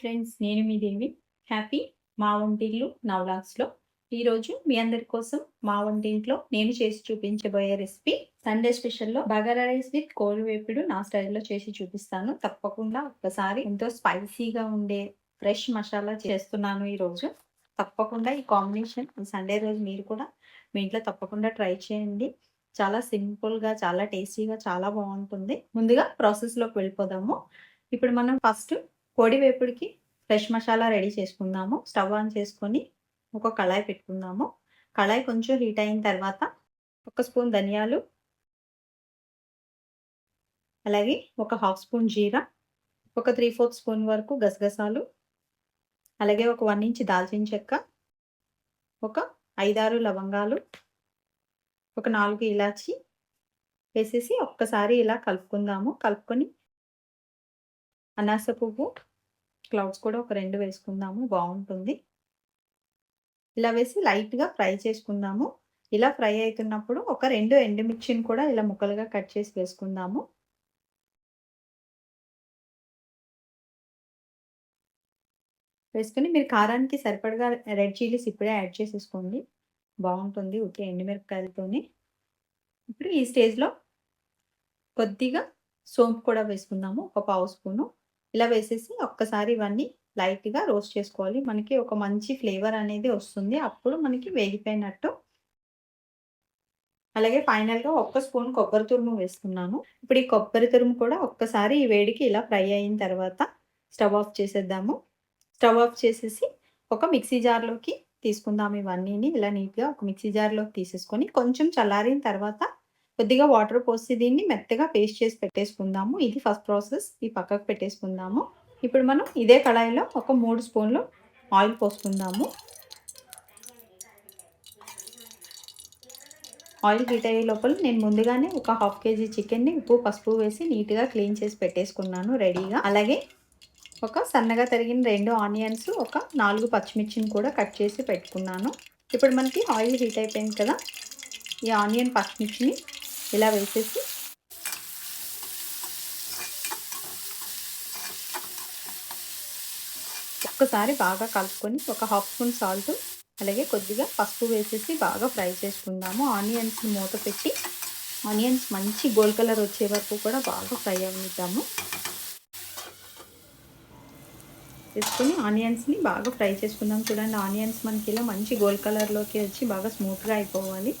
Friends నేను మీ దేవి. Happy మా వంటిల్లు నా వ్లాగ్స్లో ఈరోజు మీ అందరి కోసం మా వంటింట్లో నేను చేసి చూపించబోయే రెసిపీ సండే స్పెషల్లో బగారా రైస్ విత్ కోడి వేపుడు నా స్టైల్లో చేసి చూపిస్తాను. తప్పకుండా ఒక్కసారి ఎంతో స్పైసీగా ఉండే ఫ్రెష్ మసాలా చేస్తున్నాను ఈరోజు తప్పకుండా ఈ కాంబినేషన్ సండే రోజు మీరు కూడా మీ ఇంట్లో తప్పకుండా ట్రై చేయండి. చాలా సింపుల్గా చాలా టేస్టీగా చాలా బాగుంటుంది. ముందుగా ప్రాసెస్లోకి వెళ్ళిపోదాము. ఇప్పుడు మనం ఫస్ట్ కోడి వేపుడికి ఫ్రెష్ మసాలా రెడీ చేసుకుందాము. స్టవ్ ఆన్ చేసుకొని ఒక కళాయి పెట్టుకుందాము. కళాయి కొంచెం హీట్ అయిన తర్వాత ఒక స్పూన్ ధనియాలు అలాగే ఒక హాఫ్ స్పూన్ జీరా ఒక త్రీ ఫోర్త్ స్పూన్ వరకు గసగసాలు అలాగే ఒక వన్ ఇంచ్ దాల్చిన చెక్క ఒక ఐదారు లవంగాలు ఒక నాలుగు ఇలాచి వేసేసి ఒక్కసారి ఇలా కలుపుకుందాము. కలుపుకొని అనాస పువ్వు క్లౌడ్స్ కూడా ఒక రెండు వేసుకుందాము బాగుంటుంది. ఇలా వేసి లైట్గా ఫ్రై చేసుకుందాము. ఇలా ఫ్రై అవుతున్నప్పుడు ఒక రెండు ఎండుమిర్చిని కూడా ఇలా ముక్కలుగా కట్ చేసి వేసుకుందాము. వేసుకుని మీరు కారానికి సరిపడగా రెడ్ చిల్లీస్ ఇప్పుడే యాడ్ చేసేసుకోండి. బాగుంటుంది ఉట్టి ఎండుమిరపకాయలతోని. ఇప్పుడు ఈ స్టేజ్లో కొద్దిగా సోంపు కూడా వేసుకుందాము. ఒక పావు స్పూను. ఇలా వేసేసి ఒక్కసారి ఇవన్నీ లైట్గా రోస్ట్ చేసుకోవాలి. మనకి ఒక మంచి ఫ్లేవర్ అనేది వస్తుంది. అప్పుడు మనకి వేగిపోయినట్టు అలాగే ఫైనల్గా ఒక్క స్పూన్ కొబ్బరి తురుము వేసుకున్నాను. ఇప్పుడు ఈ కొబ్బరి తురుము కూడా ఒక్కసారి ఈ వేడికి ఇలా ఫ్రై అయిన తర్వాత స్టవ్ ఆఫ్ చేసేద్దాము. స్టవ్ ఆఫ్ చేసేసి ఒక మిక్సీ జార్లోకి తీసుకుందాం ఇవన్నీని. ఇలా నీట్గా ఒక మిక్సీ జార్లోకి తీసేసుకొని కొంచెం చల్లారిన తర్వాత కొద్దిగా వాటర్ పోసి దీన్ని మెత్తగా పేస్ట్ చేసి పెట్టేసుకుందాము. ఇది ఫస్ట్ ప్రాసెస్. ఈ పక్కకు పెట్టేసుకుందాము. ఇప్పుడు మనం ఇదే కళాయిలో ఒక మూడు స్పూన్లు ఆయిల్ పోసుకుందాము. ఆయిల్ హీట్ అయ్యే లోపల నేను ముందుగానే ఒక హాఫ్ కేజీ చికెన్ని ఉప్పు పసుపు వేసి నీట్గా క్లీన్ చేసి పెట్టేసుకున్నాను రెడీగా. అలాగే ఒక సన్నగా తరిగిన రెండు ఆనియన్స్ ఒక నాలుగు పచ్చిమిర్చిని కూడా కట్ చేసి పెట్టుకున్నాను. ఇప్పుడు మనకి ఆయిల్ హీట్ అయిపోయింది కదా? ఈ ఆనియన్ పచ్చిమిర్చిని ఇలా వేసేసి ఒక్కసారి బాగా కలుపుకొని ఒక హాఫ్ స్పూన్ సాల్ట్ అలాగే కొద్దిగా పసుపు వేసేసి బాగా ఫ్రై చేసుకుందాము. ఆనియన్స్ని మూత పెట్టి ఆనియన్స్ మంచి గోల్డ్ కలర్ వచ్చే వరకు కూడా బాగా ఫ్రై అవ్వనిద్దాము. వేసుకొని ఆనియన్స్ని బాగా ఫ్రై చేసుకుందాం. చూడండి ఆనియన్స్ మనకి ఇలా మంచి గోల్డ్ కలర్లోకి వచ్చి బాగా స్మూత్గా అయిపోవాలి.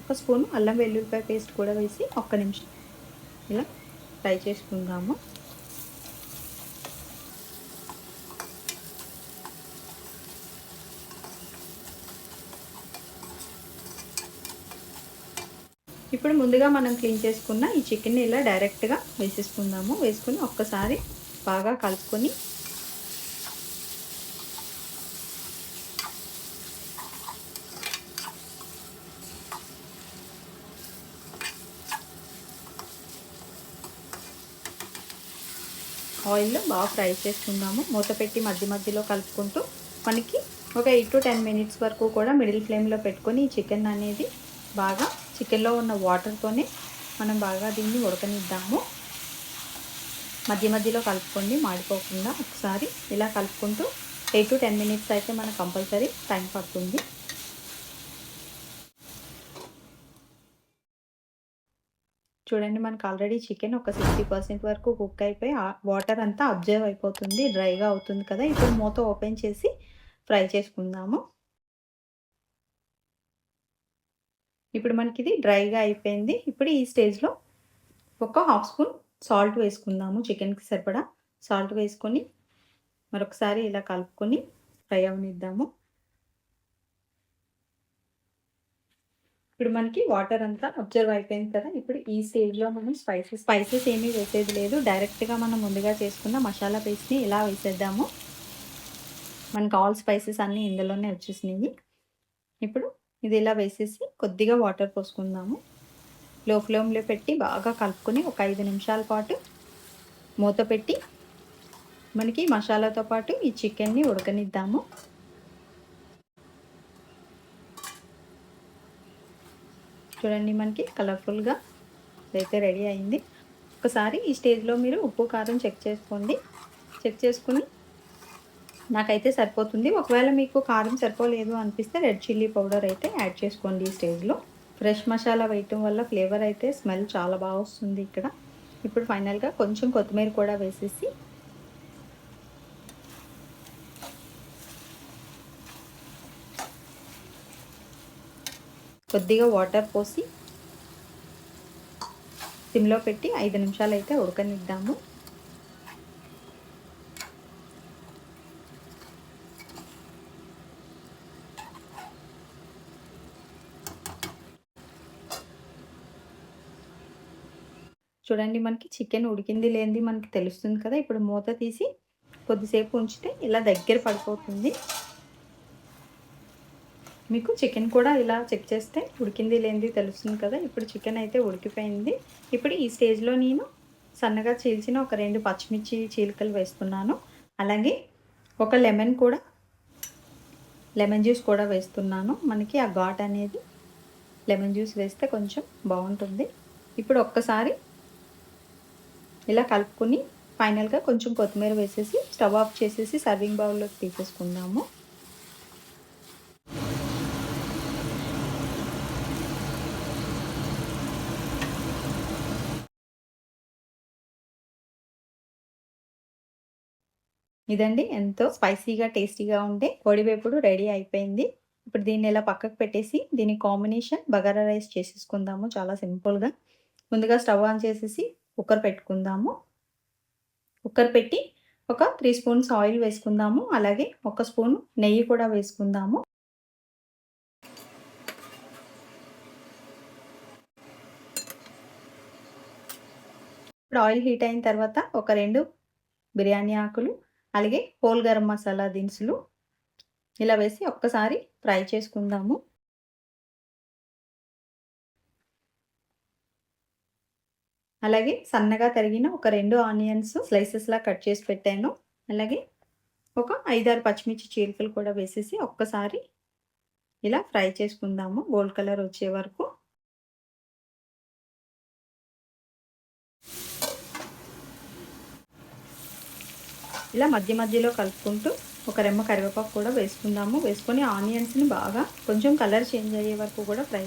ఒక స్పూను అల్లం వెల్లుల్లిపాయ పేస్ట్ కూడా వేసి ఒక్క నిమిషం ఇలా ఫ్రై చేసుకుందాము. ఇప్పుడు ముందుగా మనం క్లీన్ చేసుకున్న ఈ చికెన్ని ఇలా డైరెక్ట్గా వేసేసుకుందాము. వేసుకుని ఒక్కసారి బాగా కలుపుకొని ఆయిల్లో బాగా ఫ్రై చేసుకుందాము. మూత పెట్టి మధ్య మధ్యలో కలుపుకుంటూ మనకి ఒక ఎయిట్ టు టెన్ మినిట్స్ వరకు కూడా మిడిల్ ఫ్లేమ్లో పెట్టుకొని ఈ చికెన్ అనేది బాగా చికెన్లో ఉన్న వాటర్తోనే మనం బాగా దీన్ని ఉడకనిద్దాము. మధ్య మధ్యలో కలుపుకోండి మాడిపోకుండా ఒకసారి ఇలా కలుపుకుంటూ ఎయిట్ టు టెన్ మినిట్స్ అయితే మనకు కంపల్సరీ టైం పడుతుంది. చూడండి మనకు ఆల్రెడీ చికెన్ ఒక సిక్స్టీ పర్సెంట్ వరకు కుక్ అయిపోయి వాటర్ అంతా అబ్జర్వ్ అయిపోతుంది డ్రైగా అవుతుంది కదా. ఇప్పుడు మూత ఓపెన్ చేసి ఫ్రై చేసుకుందాము. ఇప్పుడు మనకి ఇది డ్రైగా అయిపోయింది. ఇప్పుడు ఈ స్టేజ్లో ఒక హాఫ్ స్పూన్ సాల్ట్ వేసుకుందాము చికెన్కి సరిపడా. సాల్ట్ వేసుకొని మరొకసారి ఇలా కలుపుకొని ఫ్రై అవనిద్దాము. ఇప్పుడు మనకి వాటర్ అంతా అబ్జర్వ్ అయిపోయింది కదా ఇప్పుడు ఈ స్టేజ్లో మనం స్పైసెస్ స్పైసెస్ ఏమీ వేసేది లేదు. డైరెక్ట్గా మనం ముందుగా చేసుకున్న మసాలా పేస్ట్ని ఇలా వేసేద్దాము? మనకు ఆల్ స్పైసెస్ అన్నీ ఇందులోనే వచ్చేసినాయి. ఇప్పుడు ఇది ఇలా వేసేసి కొద్దిగా వాటర్ పోసుకుందాము. లో ఫ్లేమ్లో పెట్టి బాగా కలుపుకొని ఒక ఐదు నిమిషాల పాటు మూత పెట్టి మనకి మసాలాతో పాటు ఈ చికెన్ని ఉడకనిద్దాము. చూడండి మనకి కలర్ఫుల్గా అయితే రెడీ అయింది. ఒకసారి ఈ స్టేజ్లో మీరు ఉప్పు కారం చెక్ చేసుకోండి. చెక్ చేసుకుని నాకైతే సరిపోతుంది. ఒకవేళ మీకు కారం సరిపోలేదు అనిపిస్తే రెడ్ చిల్లీ పౌడర్ అయితే యాడ్ చేసుకోండి ఈ స్టేజ్లో. ఫ్రెష్ మసాలా వేయటం వల్ల ఫ్లేవర్ అయితే స్మెల్ చాలా బాగా వస్తుంది ఇక్కడ. ఇప్పుడు ఫైనల్గా కొంచెం కొత్తిమీర కూడా వేసేసి కొద్దిగా వాటర్ పోసి సిమ్లో పెట్టి ఐదు నిమిషాలు అయితే ఉడకనిద్దాము. చూడండి మనకి చికెన్ ఉడికింది లేనిది మనకి తెలుస్తుంది కదా ఇప్పుడు మూత తీసి కొద్దిసేపు ఉంచితే ఇలా దగ్గర పడిపోతుంది. మీకు చికెన్ కూడా ఇలా చెక్ చేస్తే ఉడికింది లేనిది తెలుస్తుంది కదా. ఇప్పుడు చికెన్ అయితే ఉడికిపోయింది. ఇప్పుడు ఈ స్టేజ్లో నేను సన్నగా చీల్చిన ఒక రెండు పచ్చిమిర్చి చీలికలు వేస్తున్నాను. అలాగే ఒక లెమన్ కూడా లెమన్ జ్యూస్ కూడా వేస్తున్నాను. మనకి ఆ ఘాట్ అనేది లెమన్ జ్యూస్ వేస్తే కొంచెం బాగుంటుంది. ఇప్పుడు ఒక్కసారి ఇలా కలుపుకొని ఫైనల్గా కొంచెం కొత్తిమీర వేసేసి స్టవ్ ఆఫ్ చేసేసి సర్వింగ్ బౌల్లోకి తీసేసుకుందాము. ఇదండి. ఎంతో స్పైసీగా టేస్టీగా ఉండే కోడివేపుడు రెడీ అయిపోయింది. ఇప్పుడు దీన్ని ఇలా పక్కకు పెట్టేసి దీని కాంబినేషన్ బగారా రైస్ చేసేసుకుందాము చాలా సింపుల్గా. ముందుగా స్టవ్ ఆన్ చేసేసి కుక్కర్ పెట్టుకుందాము. కుక్కర్ పెట్టి ఒక త్రీ స్పూన్స్ ఆయిల్ వేసుకుందాము. అలాగే ఒక స్పూన్ నెయ్యి కూడా వేసుకుందాము. ఇప్పుడు ఆయిల్ హీట్ అయిన తర్వాత ఒక రెండు బిర్యానీ ఆకులు అలాగే హోల్ గరం మసాలా దినుసులు ఇలా వేసి ఒక్కసారి ఫ్రై చేసుకుందాము. అలాగే సన్నగా తరిగిన ఒక రెండు ఆనియన్స్ స్లైసెస్లా కట్ చేసి పెట్టాను. అలాగే ఒక ఐదారు పచ్చిమిర్చి చీలికలు కూడా వేసేసి ఒక్కసారి ఇలా ఫ్రై చేసుకుందాము. గోల్డ్ కలర్ వచ్చే వరకు ఇలా మధ్య మధ్యలో కలుపుకుంటూ ఒక రెమ్మ కరివేపాకు కూడా వేసుకుందాము. వేసుకొని ఆనియన్స్ని బాగా కొంచెం కలర్ చేంజ్ అయ్యే వరకు కూడా ఫ్రై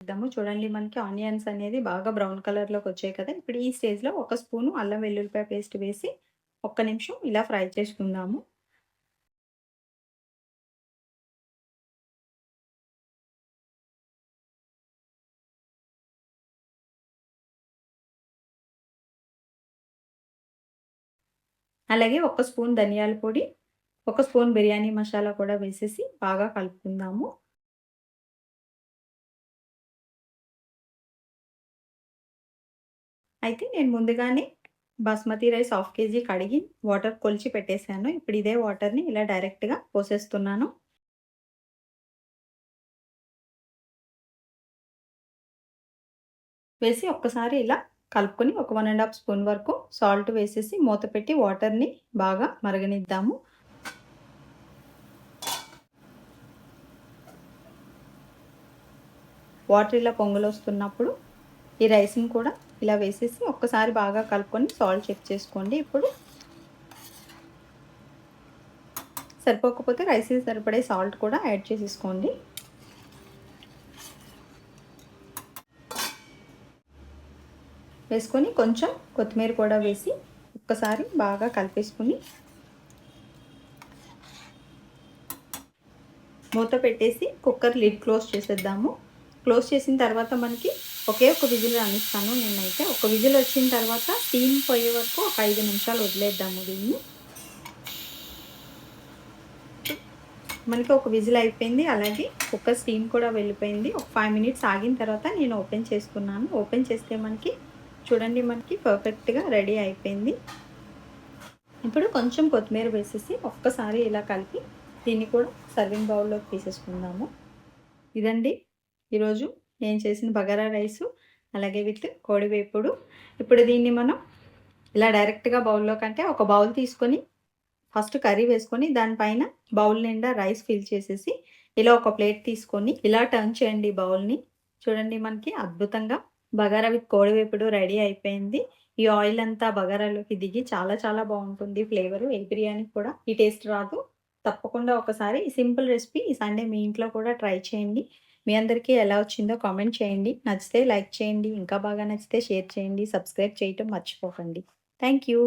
చేద్దాము చూడండి మనకి ఆనియన్స్ అనేది బాగా బ్రౌన్ కలర్లోకి వచ్చాయి కదా. ఇప్పుడు ఈ స్టేజ్లో ఒక స్పూను అల్లం వెల్లుల్లిపాయ పేస్ట్ వేసి ఒక్క నిమిషం ఇలా ఫ్రై చేసుకుందాము. అలాగే ఒక స్పూన్ ధనియాల పొడి ఒక స్పూన్ బిర్యానీ మసాలా కూడా వేసేసి బాగా కలుపుకుందాము. అయితే నేను ముందుగానే బాస్మతి రైస్ హాఫ్ కేజీ కడిగి వాటర్ కొలిచి పెట్టేశాను. ఇప్పుడు ఇదే వాటర్ని ఇలా డైరెక్ట్గా పోసేస్తున్నాను. వేసి ఒక్కసారి ఇలా కలుపుకొని ఒక వన్ అండ్ హాఫ్ స్పూన్ వరకు సాల్ట్ వేసేసి మూత పెట్టి వాటర్ని బాగా మరగనిద్దాము. వాటర్ ఇలా పొంగలు వస్తున్నప్పుడు ఈ రైస్ని కూడా ఇలా వేసేసి ఒక్కసారి బాగా కలుపుకొని సాల్ట్ చెక్ చేసుకోండి. ఇప్పుడు సరిపోకపోతే రైస్ సరిపడే సాల్ట్ కూడా యాడ్ చేసేసుకోండి. వేసుకొని కొంచెం కొత్తిమీర కూడా వేసి ఒక్కసారి బాగా కలిపేసుకుని మూత పెట్టేసి కుక్కర్ లిడ్ క్లోజ్ చేసేద్దాము. క్లోజ్ చేసిన తర్వాత మనకి ఒకే ఒక విజిల్ రానిస్తాను. నేనైతే ఒక విజిల్ వచ్చిన తర్వాత స్టీమ్ పోయే వరకు ఒక ఐదు నిమిషాలు వదిలేద్దాము దీన్ని. మనకి ఒక విజిల్ అయిపోయింది. అలాగే కుక్కర్ స్టీమ్ కూడా వెళ్ళిపోయింది. ఒక ఫైవ్ మినిట్స్ ఆగిన తర్వాత నేను ఓపెన్ చేసుకున్నాను. ఓపెన్ చేస్తే మనకి చూడండి మనకి పర్ఫెక్ట్గా రెడీ అయిపోయింది. ఇప్పుడు కొంచెం కొత్తిమీర వేసేసి ఒక్కసారి ఇలా కలిపి దీన్ని కూడా సర్వింగ్ బౌల్లోకి తీసేసుకుందాము. ఇదండి ఈరోజు నేను చేసిన బగారా రైసు అలాగే విత్ కోడివేపుడు ఇప్పుడు దీన్ని మనం ఇలా డైరెక్ట్గా బౌల్లో కంటే ఒక బౌల్ తీసుకొని ఫస్ట్ కర్రీ వేసుకొని దానిపైన బౌల్ నిండా రైస్ ఫిల్ చేసేసి ఇలా ఒక ప్లేట్ తీసుకొని ఇలా టర్న్ చేయండి బౌల్ని చూడండి మనకి అద్భుతంగా బగారా విత్ కోడివేపుడు రెడీ అయిపోయింది. ఈ ఆయిల్ అంతా బగారాలోకి దిగి చాలా చాలా బాగుంటుంది ఫ్లేవర్. ఏ బిర్యానీకి కూడా ఈ టేస్ట్ రాదు. తప్పకుండా ఒకసారి ఈ సింపుల్ రెసిపీ ఈ సండే మీ ఇంట్లో కూడా ట్రై చేయండి. మీ అందరికీ ఎలా వచ్చిందో కామెంట్ చేయండి. నచ్చితే లైక్ చేయండి. ఇంకా బాగా నచ్చితే షేర్ చేయండి. సబ్స్క్రైబ్ చేయటం మర్చిపోకండి. Thank you